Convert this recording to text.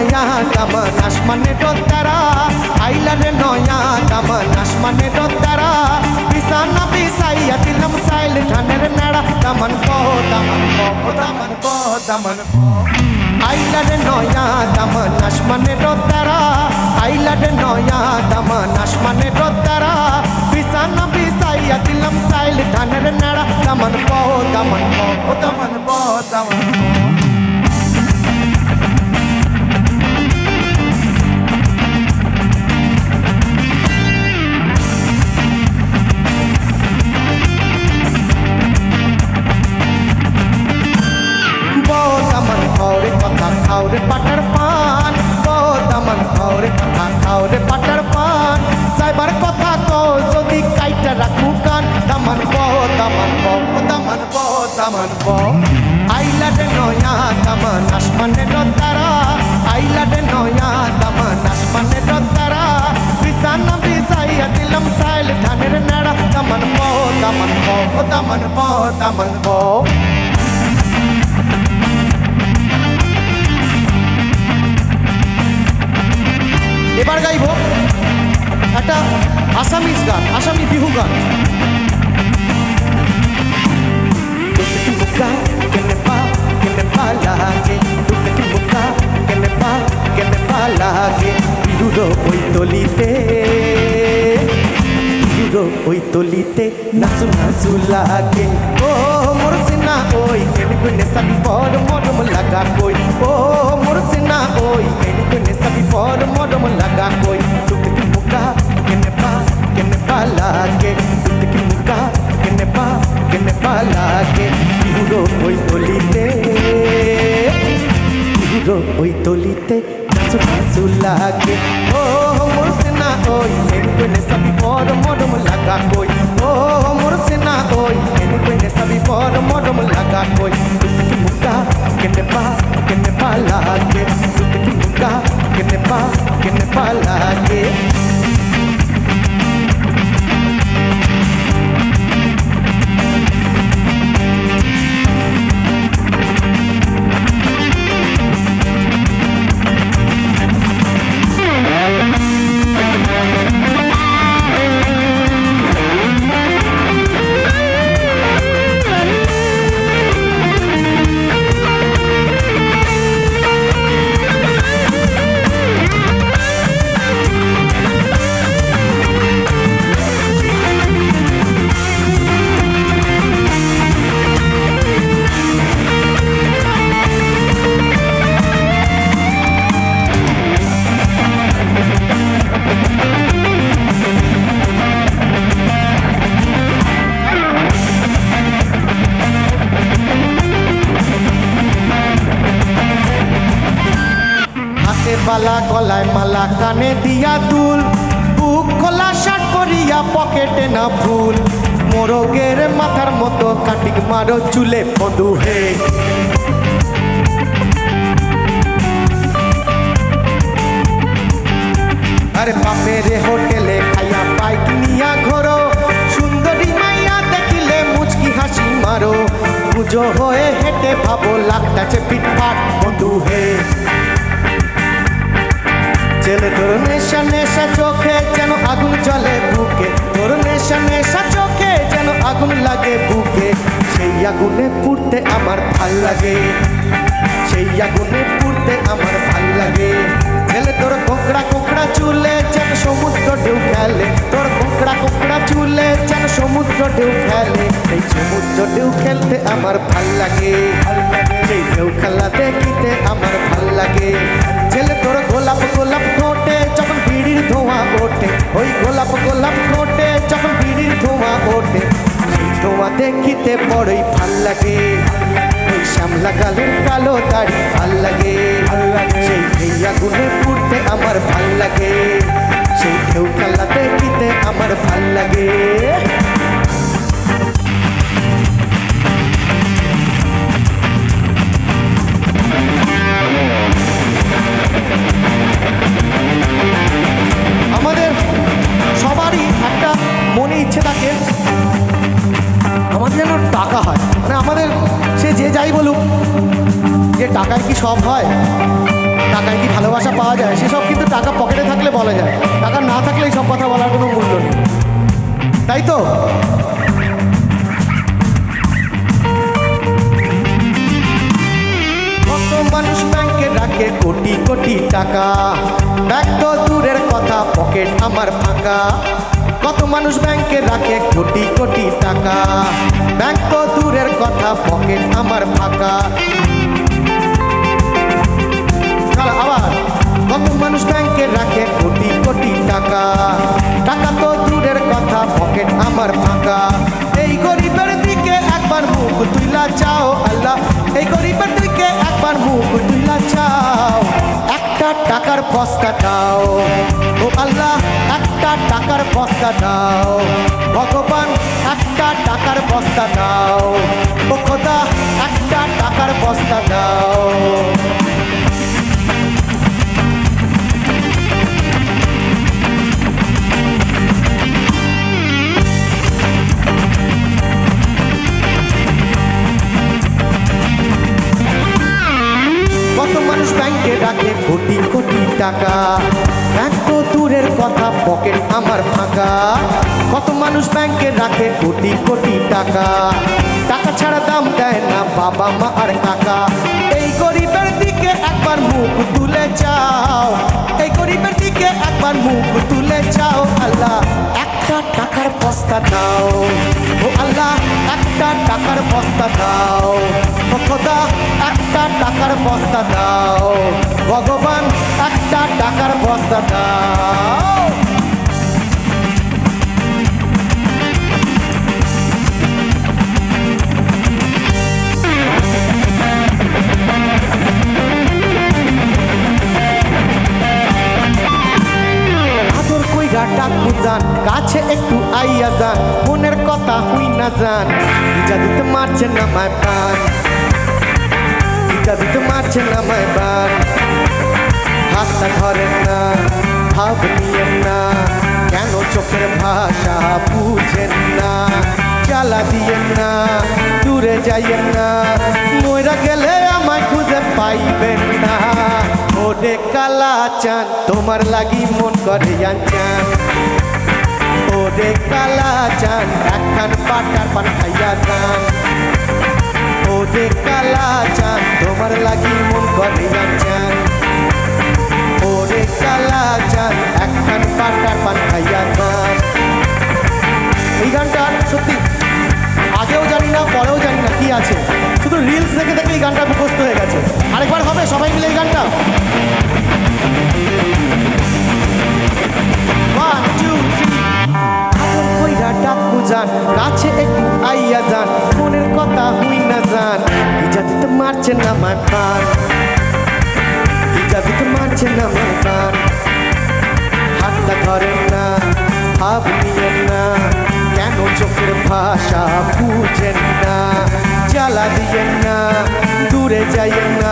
নয়া দামান আসমানে তারা আইলা রে নয়া দামান আসমানে তারা বিছানা বিছাইয়া দিলাম সাইল ধানের নাড়া দামান কো দামান কো দামান কো দামান কো। বদামন বদামন ব এবার গাইব একটা আসামিজ গান আসামি বিহু গান। লাগে Tutti muka বিহুর ওই তলিতে, নাচু নাচু লাগে। ও, মোর সিনা ওই কোনে সাবি পর মরম লাগা কই। ও, মোর সিনা ওই কোনে সাবি পর মরম লাগা কই। তুতকি মুকা, কেনে পা কেনে পা লাগে? তুতকি মুকা, কেনে পা কেনে পা লাগে? বিহুর ওই তলিতে বিহুর ওই তলিতে নাচু নাচু লাগে। ও, মোর ওই কেন কোনে সাবি পর মরম লাগা কই? ও মোর সিনা ওই কেন কোনে সাবি পর মরম গলায় মালা কানে দিয়া দুল। বুক খোলা শার্ট পরিয়া পকেটে না ফুল মোরগের মাথার মতো কাটিক মারো চুলে বধু হে। আরে বাপের হোটেলে খাইয়া বাইক নিয়া ঘোরো। সুন্দরী মাইয়া দেখিলে মুচকি হাসি মারো। পুজো হয়ে হেঁটে ভাবো লাগতাছে পিটপাট, বন্ধু, হে। ছেলে তোর নেশা নেশা চোখে যেন আগুন জ্বলে বুকে। তোর নেশা নেশা চোখে যেন আগুন লাগে বুকে। সেই আগুনে পুড়তে আমার ভালো লাগে। সেই আগুনে পুড়তে আমার ভালো লাগে। ছেলে তোর কোকড়া কোকড়া চুলে যেন সমুদ্র ঢেউ খেলে। তোর কোকড়া কোকড়া চুলে যেন সমুদ্র ঢেউ খেলে। এই সমুদ্র ঢেউ খেলতে আমার ভালো লাগে। সেই ঢেউ খেলা দেখিতে আমার ভালো লাগে। ওই গোলাপ গোলাপ ঠোঁটে যখন বিড়ির ধোঁয়া ওঠে, সেই ধোঁয়া দেখিতে বড়ই ভালো লাগে। শ্যামলা গালের কালো দাড়ি ভালো লাগে। সেই সেই আগুনে পুড়তে আমার ভালো লাগে। সেই ঢেউ খেলা দেখিতে আমার ভালো লাগে। ভালোবাসা পাওয়া যায়, সেসব কিন্তু টাকা পকেটে থাকলে বলা যায়। টাকা না থাকলে এইসব কথা বলার কোনো মূল্য নেই। তাই তো? কত মানুষ ব্যাংকে রাখে কোটি কোটি টাকা। ব্যাগ তো দূরের কথা, পকেট আমার ফাঁকা। কত মানুষ ব্যাংকে রাখে কোটি কোটি টাকা। ব্যাংক তো দূরের কথা, পকেট আমার ফাঁকা। আবার। কত মানুষ ব্যাংকে রাখে কোটি কোটি টাকা। টাকা তো দূরের কথা, পকেট আমার ফাঁকা। এই গরিবের দিকে একবার মুখ তুইলা চাও, আল্লাহ। এই গরিবের দিকে একবার মুখ তুইলা চাও। একটা টাকার বস্তা দাও। ও আল্লাহ, একটা টাকার বস্তা দাও। ভগবান, একটা টাকার বস্তা দাও। ও খোদা, একটা টাকার বস্তা দাও। টাকা। ব্যাংক তো দূরের কথা, পকেট আমার ফাঁকা। কত মানুষ ব্যাংকে রাখে কোটি কোটি টাকা। টাকা ছাড়া দাম দেয় না, বাবা মা আর কাকা। এই গরিবের দিকে একবার মুখ তুলে চাও। এই গরিবের দিকে একবার মুখ তুলে যাও আল্লাহ একটা টাকার বস্তা দাও। ও আল্লাহ একটা টাকার বস্তা দাও। ও একটা টাকার বস্তা দাও। ভগবান টাকার দাও ডাক বুঝান কাছে একটু আইয়া যান, মনের কথা হুই না যান ইজা দিতে মারছে না মায় পান ইজা দিতে মারছে না মায় পান হাতটা ধরেন যাইয়েন না ময়রা গেলে আমায় খুঁজে পাইবেন না ওরে কালা চান তোমার লাগি মন করে চান ওরে কালা চান একখান পাটার পান খাইয়া যান। ওরে কালা চান তোমার লাগি মন করে ওরে কালা চান একখান পাটার পান খাইয়া যান। বুঝান কাছে একটু আইয়া যান, মনের কথা হুই না যান ইজা দিতে মারছে না আমার প্রাণ। মারছে না আমার প্রাণ। হাতটা ধরেন না, ভাব নিয়েন না। কেন চোখের ভাষা বুঝেন না? জ্বালা দিয়েন না, দূরে যাইয়েন না।